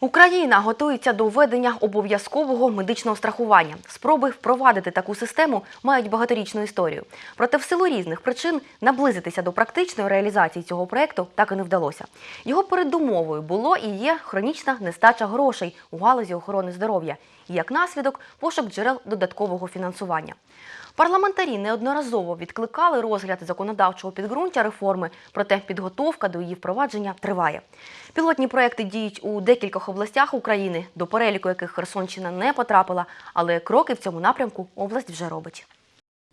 Україна готується до введення обов'язкового медичного страхування. Спроби впровадити таку систему мають багаторічну історію. Проте в силу різних причин наблизитися до практичної реалізації цього проекту так і не вдалося. Його передумовою було і є хронічна нестача грошей у галузі охорони здоров'я і як наслідок пошук джерел додаткового фінансування. Парламентарі неодноразово відкликали розгляд законодавчого підґрунтя реформи, проте підготовка до її впровадження триває. Пілотні проекти діють у декількох областях України, до переліку яких Херсонщина не потрапила, але кроки в цьому напрямку область вже робить.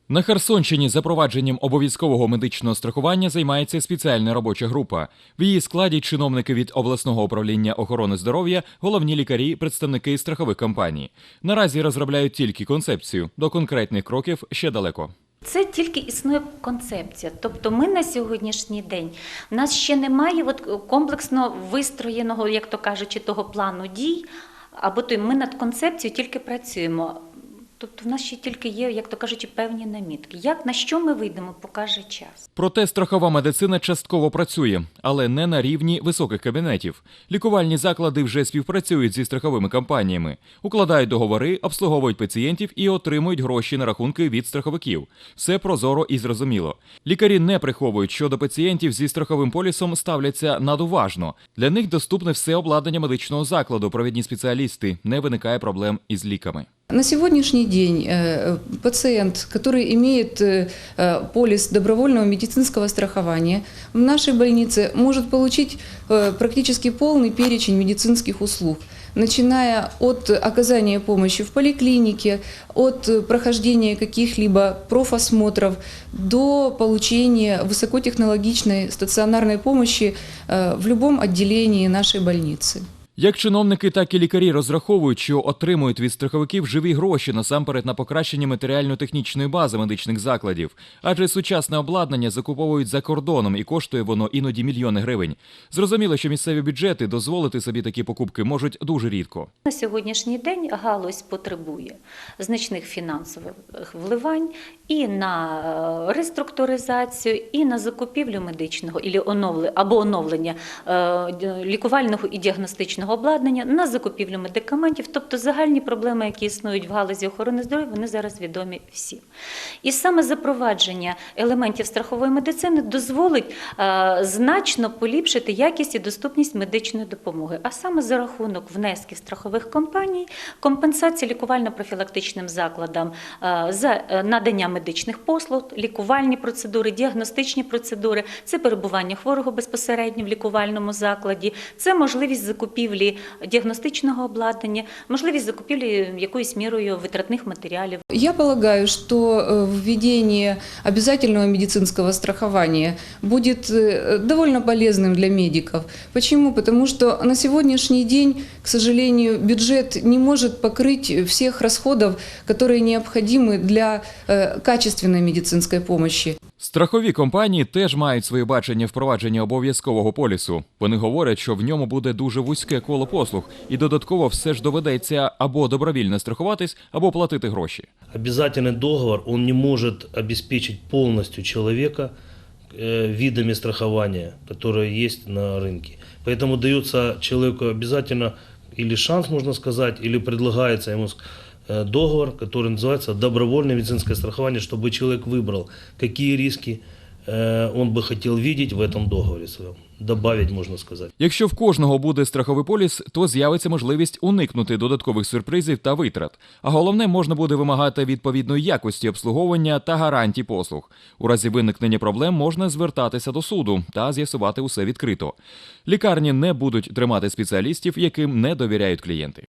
На Херсонщині запровадженням обов'язкового медичного страхування займається спеціальна робоча група. В її складі чиновники від обласного управління охорони здоров'я, головні лікарі, представники страхових компаній. Наразі розробляють тільки концепцію. До конкретних кроків ще далеко. Це тільки існує концепція. Тобто ми на сьогоднішній день в нас ще немає от комплексно вистроєного, як то кажучи, того плану дій, або то ми над концепцією тільки працюємо. Тобто в нас ще тільки є, як то кажучи, певні намітки. Як на що ми вийдемо, покаже час. Проте страхова медицина частково працює, але не на рівні високих кабінетів. Лікувальні заклади вже співпрацюють зі страховими компаніями, укладають договори, обслуговують пацієнтів і отримують гроші на рахунки від страховиків. Все прозоро і зрозуміло. Лікарі не приховують, що до пацієнтів зі страховим полісом ставляться надуважно. Для них доступне все обладнання медичного закладу, провідні спеціалісти. Не виникає проблем із ліками. На сегодняшний день э, пациент, который имеет э, э, полис добровольного медицинского страхования, в нашей больнице может получить практически полный перечень медицинских услуг, начиная от оказания помощи в поликлинике, от прохождения каких-либо профосмотров до получения высокотехнологичной стационарной помощи в любом отделении нашей больницы. Як чиновники, так і лікарі розраховують, що отримують від страховиків живі гроші насамперед на покращення матеріально-технічної бази медичних закладів, адже сучасне обладнання закуповують за кордоном і коштує воно іноді мільйони гривень. Зрозуміло, що місцеві бюджети дозволити собі такі покупки можуть дуже рідко. На сьогоднішній день галузь потребує значних фінансових вливань і на е, реструктуризацію, і на закупівлю медичного або оновлення е, лікувального і діагностичного обладнання, на закупівлю медикаментів. Тобто загальні проблеми, які існують в галузі охорони здоров'я, вони зараз відомі всім. І саме запровадження елементів страхової медицини дозволить е, значно поліпшити якість і доступність медичної допомоги, а саме за рахунок внесків страхових компаній, компенсації лікувально-профілактичним закладам е, за е, надання медичних послуг, лікувальні процедури, діагностичні процедури, це перебування хворого безпосередньо в лікувальному закладі, це можливість закупівлі діагностичного обладнання, можливість закупівлі якоюсь мірою витратних матеріалів. Я полагаю, что э, введение обязательного медицинского страхования будет э, довольно полезным для медиков. Почему? Потому что на сегодняшний день, к сожалению, бюджет не может покрыть всех расходов, которые необходимы для э, качественной медицинской помощи. Страхові компанії теж мають своє бачення впровадження обов'язкового полісу. Вони говорять, що в ньому буде дуже вузьке коло послуг, і додатково все ж доведеться або добровільно страхуватись, або платити гроші. Обязательный договор, он не может обеспечить полностью человека э, видами страхования, которые есть на рынке. Поэтому дается человеку обязательно или шанс, можно сказать, или предлагается ему э, договор, который называется добровольное медицинское страхование, чтобы человек выбрал, какие риски э, он бы хотел видеть в этом договоре своем. Добавить, можно сказать. Якщо в кожного буде страховий поліс, то з'явиться можливість уникнути додаткових сюрпризів та витрат. А головне, можна буде вимагати відповідної якості обслуговування та гарантій послуг. У разі виникнення проблем можна звертатися до суду та з'ясувати усе відкрито. Лікарні не будуть тримати спеціалістів, яким не довіряють клієнти.